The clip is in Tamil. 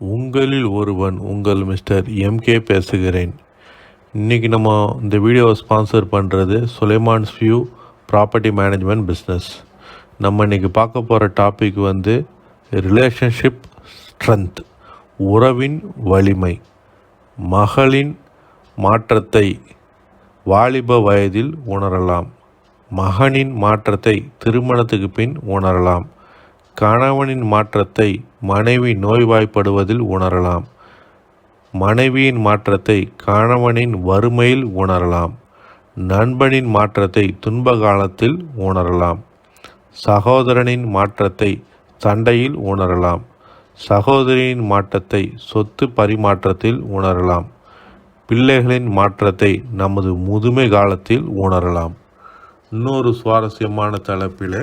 உங்களில் ஒருவன் உங்கள் மிஸ்டர் எம்கே பேசுகிறேன். இன்றைக்கி நம்ம இந்த வீடியோவை ஸ்பான்சர் பண்ணுறது Sulaiman's view property management business நம்ம இன்றைக்கி பார்க்க போகிற டாபிக் வந்து ரிலேஷன்ஷிப் ஸ்ட்ரென்த் உறவின் வலிமை மகளின் மாற்றத்தை வாலிப வயதில் உணரலாம் மகனின் மாற்றத்தை திருமணத்துக்கு பின் உணரலாம். கணவனின் மாற்றத்தை மனைவி நோய்வாய்ப்படுவதில் உணரலாம். மனைவியின் மாற்றத்தை கணவனின் வறுமையில் உணரலாம். நண்பனின் மாற்றத்தை துன்ப காலத்தில் உணரலாம். சகோதரனின் மாற்றத்தை சண்டையில் உணரலாம். சகோதரியின் மாற்றத்தை சொத்து பரிமாற்றத்தில் உணரலாம். பிள்ளைகளின் மாற்றத்தை நமது முதுமை காலத்தில் உணரலாம். இன்னொரு சுவாரஸ்யமான தலைப்பில்